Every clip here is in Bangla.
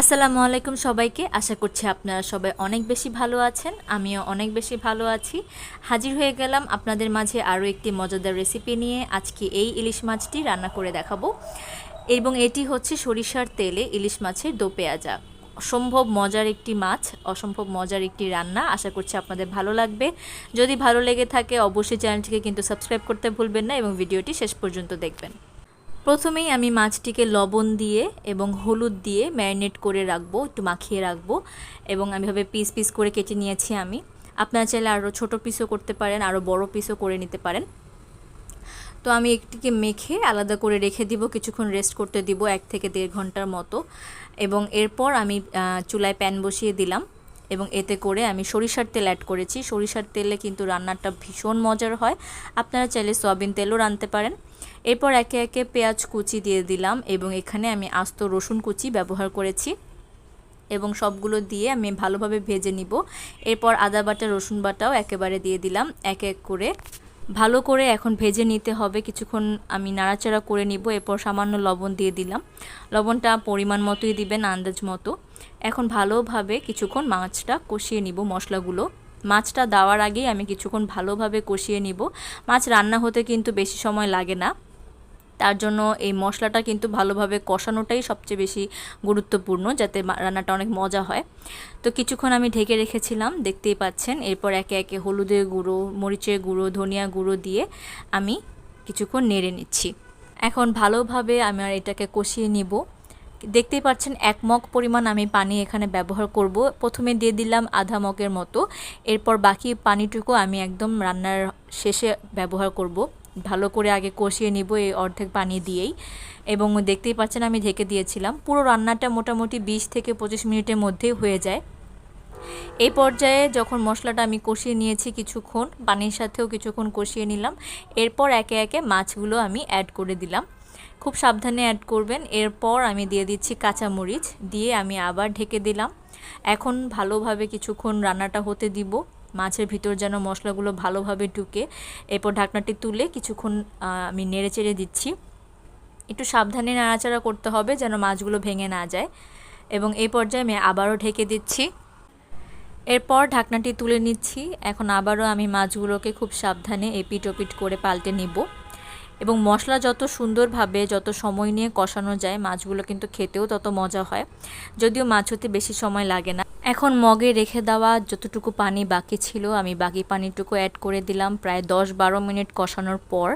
আসসালামু আলাইকুম সবাইকে। আশা করছি আপনারা সবাই অনেক বেশি ভালো আছেন, আমিও অনেক বেশি ভালো আছি। হাজির হয়ে গেলাম আপনাদের মাঝে আরও একটি মজাদার রেসিপি নিয়ে। আজকে এই ইলিশ মাছটি রান্না করে দেখাবো। এবং এটি হচ্ছে সরিষার তেলে ইলিশ মাছের দো পেঁয়াজা। অসম্ভব মজার একটি মাছ, অসম্ভব মজার একটি রান্না। আশা করছি আপনাদের ভালো লাগবে। যদি ভালো লেগে থাকে, অবশ্যই চ্যানেলটিকে কিন্তু সাবস্ক্রাইব করতে ভুলবেন না এবং ভিডিওটি শেষ পর্যন্ত দেখবেন। প্রথমেই আমি মাছটিকে লবণ দিয়ে এবং হলুদ দিয়ে ম্যারিনেট করে রাখব, একটু মাখিয়ে রাখব এবং আমি ভাবে পিস পিস করে কেটে নিয়েছি আমি। আপনারা চাইলে আরও ছোটো পিসও করতে পারেন আরও বড় পিসও করে নিতে পারেন। তো আমি একটিকে মেখে আলাদা করে রেখে দিব, কিছুক্ষণ রেস্ট করতে দিব এক থেকে দেড় ঘণ্টার মতো। এবং এরপর আমি চুলায় প্যান বসিয়ে দিলাম এবং এতে করে আমি সরিষার তেল অ্যাড করেছি। সরিষার তেলে কিন্তু রান্নাটা ভীষণ মজার হয়। আপনারা চাইলে সয়াবিন তেলও রানতে পারেন। এরপর একে একে পেঁয়াজ কুচি দিয়ে দিলাম এবং এখানে আমি আস্ত রসুন কুচি ব্যবহার করেছি এবং সবগুলো দিয়ে আমি ভালোভাবে ভেজে নিব। এরপর আদা বাটা, রসুন বাটাও একেবারে দিয়ে দিলাম এক এক করে। ভালো করে এখন ভেজে নিতে হবে। কিছুক্ষণ আমি নাড়াচাড়া করে নিব। এরপর সামান্য লবণ দিয়ে দিলাম। লবণটা পরিমাণ মতোই দিবেন, আন্দাজ মতো। এখন ভালোভাবে কিছুক্ষণ মাছটা কষিয়ে নিব মশলাগুলো। মাছটা দেওয়ার আগেই আমি কিছুক্ষণ ভালোভাবে কষিয়ে নিব। মাছ রান্না হতে কিন্তু বেশি সময় লাগে না। তার জন্য এই মশলাটা কিন্তু ভালোভাবে কষানোটাই সবচেয়ে বেশি গুরুত্বপূর্ণ যাতে রান্নাটা অনেক মজা হয়। তো কিছুক্ষণ আমি ঢেকে রেখেছিলাম, দেখতেই পাচ্ছেন। এরপর একে একে হলুদের গুঁড়ো, মরিচের গুঁড়ো, ধনিয়া গুঁড়ো দিয়ে আমি কিছুক্ষণ নেড়ে নিচ্ছি। এখন ভালোভাবে আমার এটাকে কষিয়ে নিব। দেখতেই পাচ্ছেন, এক মগ পরিমাণ আমি পানি এখানে ব্যবহার করব। প্রথমে দিয়ে দিলাম আধা মগের মতো। এরপর বাকি পানিটুকু আমি একদম রান্নার শেষে ব্যবহার করব। ভালো করে আগে কষিয়ে নিব এই অর্ধেক পানি দিয়েই। এবং দেখতেই পাচ্ছেন আমি ঢেকে দিয়েছিলাম। পুরো রান্নাটা মোটামুটি বিশ থেকে পঁচিশ মিনিটের মধ্যেই হয়ে যায়। এই পর্যায়ে যখন মশলাটা আমি কষিয়ে নিয়েছি কিছুক্ষণ, পানির সাথেও কিছুক্ষণ কষিয়ে নিলাম। এরপর একে একে মাছগুলো আমি অ্যাড করে দিলাম। খুব সাবধানে অ্যাড করবেন। এরপর আমি দিয়ে দিচ্ছি কাঁচামরিচ, দিয়ে আমি আবার ঢেকে দিলাম। এখন ভালোভাবে কিছুক্ষণ রান্নাটা হতে দিব। মাছের ভিতর যেন মশলাগুলো ভালোভাবে ঢুকে, এরপর ঢাকনাটি তুলে কিছুক্ষণ আমি নেড়ে চেড়ে দিচ্ছি। একটু সাবধানে নাড়াচাড়া করতে হবে যেন মাছগুলো ভেঙে না যায় এবং এই পর্যায়ে আমি আবারও ঢেকে দিচ্ছি। এরপর ঢাকনাটি তুলে নিচ্ছি। এখন আবারও আমি মাছগুলোকে খুব সাবধানে এপিট ওপিট করে পাল্টে নিব এবং মশলা যত সুন্দরভাবে, যত সময় নিয়ে কষানো যায়, মাছগুলো কিন্তু খেতেও তত মজা হয়। যদিও মাছ হতে বেশি সময় লাগে না। এখন মগে রেখে দেওয়া যতটুকু পানি বাকি ছিল, আমি বাকি পানিটুকু অ্যাড করে দিলাম। প্রায় দশ বারো মিনিট কষানোর পর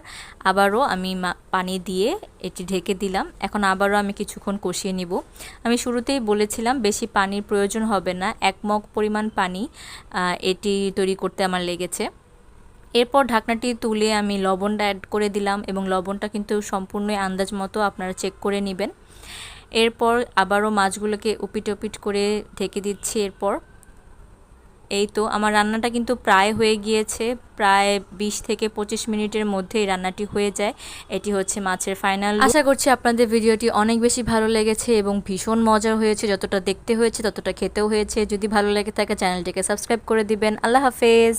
আবারও আমি পানি দিয়ে এটি ঢেকে দিলাম। এখন আবারও আমি কিছুক্ষণ কষিয়ে নিব। আমি শুরুতেই বলেছিলাম, বেশি পানির প্রয়োজন হবে না। এক মগ পরিমাণ পানি এটি তৈরি করতে আমার লেগেছে। এরপর ঢাকনাটি তুলে আমি লবণটা অ্যাড করে দিলাম এবং লবণটা কিন্তু সম্পূর্ণই আন্দাজ মতো আপনারা চেক করে নেবেন। এরপর আবারও মাছগুলোকে উপিট উপিট করে ঢেকে দিচ্ছি এরপর। এই তো, আমার রান্নাটা কিন্তু প্রায় হয়ে গিয়েছে, প্রায় 20 থেকে পঁচিশ মিনিটের মধ্যে এই রান্নাটি হয়ে যায়। এটি হচ্ছে মাছের ফাইনাল আশা করছি আপনাদের ভিডিওটি অনেক বেশি ভালো লেগেছে এবং ভীষণ মজার হয়েছে, যতটা দেখতে হয়েছে ততটা খেতেও হয়েছে। যদি ভালো লেগে থাকে, চ্যানেলটিকে সাবস্ক্রাইব করে দিবেন। আল্লাহ হাফেজ।